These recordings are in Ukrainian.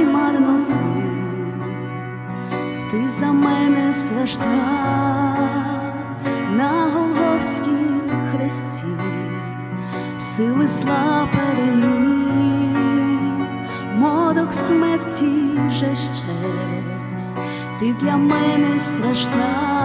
й марноти, ти. За мене страждав на Голговській хресті, сили зла переміг, морок смерті вже щез, ти для мене страждав.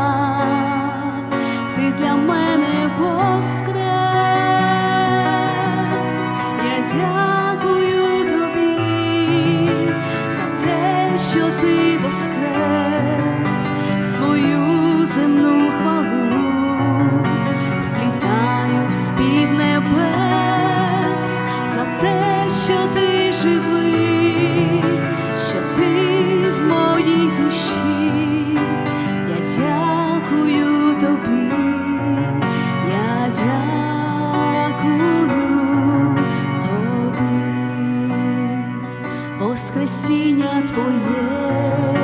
Воскресіння Твоє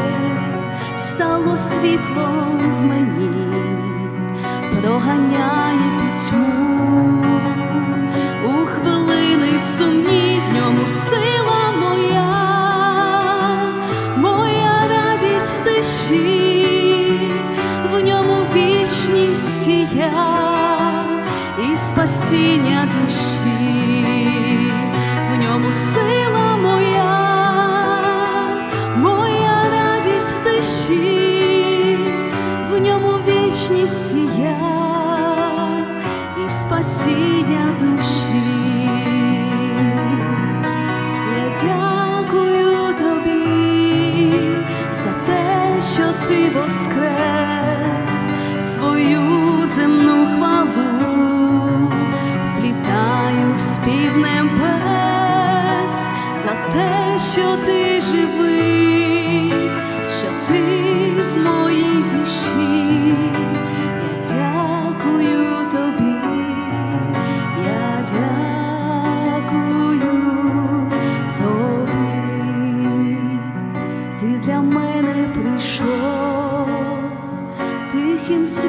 стало світлом в мені, проганяє пітьму. У хвилини сумні в ньому сила моя, моя радість в тиші, в ньому вічність сія і спасіння душі, в ньому сила Я дякую тобі за те, що ти воскрес. Свою земну хвалу, вплітаю в спів за те, що ти живий,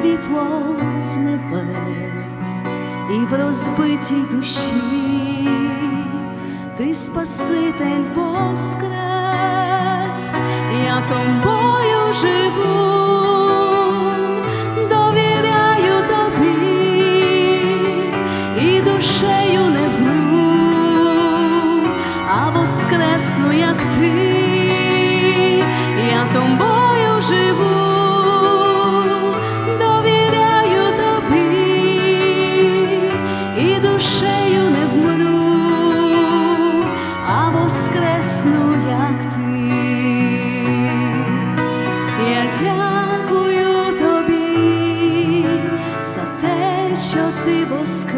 світлом з небес і в розбитій душі. Ти Спаситель воскрес, я тобою живу, воскресну, як ти, я тобою живу, те, що